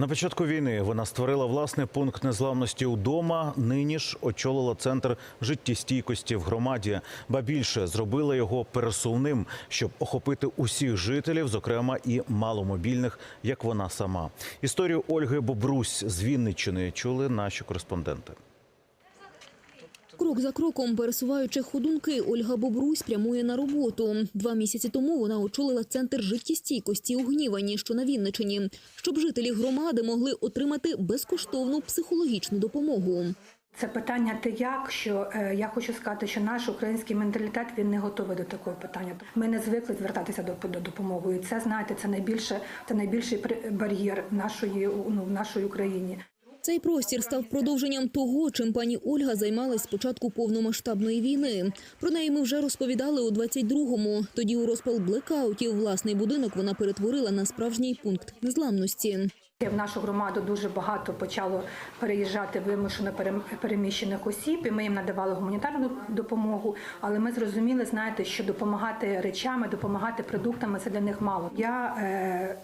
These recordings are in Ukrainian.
На початку війни вона створила власний пункт незламності удома. Нині ж очолила центр життєстійкості в громаді, ба більше зробила його пересувним, щоб охопити усіх жителів, зокрема і маломобільних, як вона сама. Історію Ольги Бобрусь з Вінниччини чули наші кореспонденти. Крок за кроком, пересуваючи ходунки, Ольга Бобрусь прямує на роботу. Два місяці тому вона очолила центр життєстійкості у Гнівані, що на Вінничині, щоб жителі громади могли отримати безкоштовну психологічну допомогу. Це питання те, як що е, я хочу сказати, що наш український менталітет він не готовий до такого питання. Ми не звикли звертатися до, до допомоги. І це знаєте, це найбільше це найбільший бар'єр нашої ну, в нашій Україні. Цей простір став продовженням того, чим пані Ольга займалась з початку повномасштабної війни. Про неї ми вже розповідали у 22-му. Тоді у розпал блекаутів власний будинок вона перетворила на справжній пункт незламності. В нашу громаду дуже багато почало переїжджати вимушено перем- переміщених осіб, і ми їм надавали гуманітарну допомогу. Але ми зрозуміли, знаєте, що допомагати речами, допомагати продуктами це для них мало. Я е,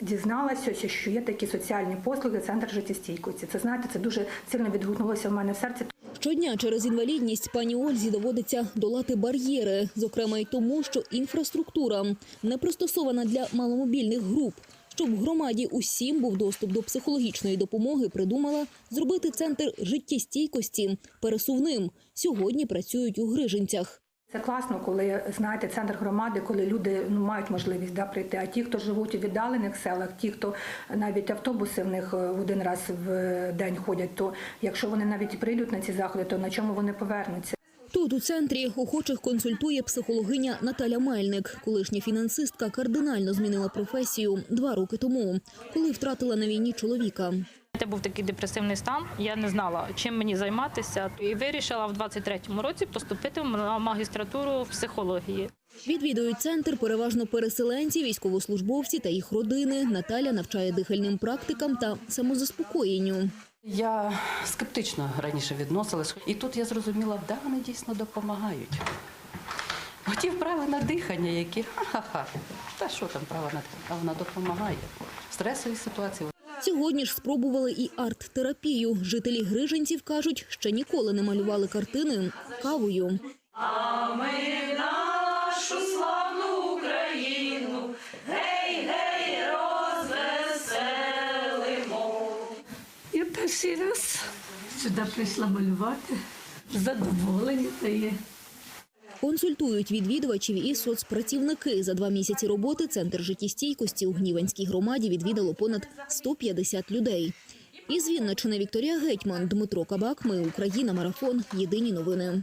дізналася, що є такі соціальні послуги, центр життєстійкості. Це знаєте, це дуже сильно відгукнулося в мене в серці. Щодня через інвалідність пані Ользі доводиться долати бар'єри, зокрема й тому, що інфраструктура не пристосована для маломобільних груп. Щоб в громаді усім був доступ до психологічної допомоги, придумала зробити центр життєстійкості пересувним. Сьогодні працюють у Грижинцях. Це класно, коли знаєте центр громади, коли люди ну мають можливість да, прийти. А ті, хто живуть у віддалених селах, ті, хто навіть автобуси в них е, в один раз в день ходять, то якщо вони навіть прийдуть на ці заходи, то на чому вони повернуться? Тут у центрі охочих консультує психологиня Наталя Мельник. Колишня фінансистка кардинально змінила професію два роки тому, коли втратила на війні чоловіка. Це був такий депресивний стан. Я не знала, чим мені займатися, і вирішила в 23-му році поступити на магістратуру психології. Відвідують центр переважно переселенці, військовослужбовці та їх родини. Наталя навчає дихальним практикам та самозаспокоєнню. Я скептично раніше відносилась, і тут я зрозуміла, да, вони дійсно допомагають. Оті вправи на дихання, які ха-ха-ха. Та що там права на дихання? А вона допомагає. В стресовій ситуації. Сьогодні ж спробували і арт-терапію. Жителі Грижинців кажуть, ще ніколи не малювали картини кавою. А ми нашу славну Україну. Гей, гей, розвеселимо. Я перший раз сюди прийшла малювати. Задоволення дає. Консультують відвідувачів і соцпрацівники. За два місяці роботи центр життєстійкості у Гніванській громаді відвідало понад 150 людей. Із Вінничини Вікторія Гетьман, Дмитро Кабак. Ми Україна. Марафон. Єдині новини.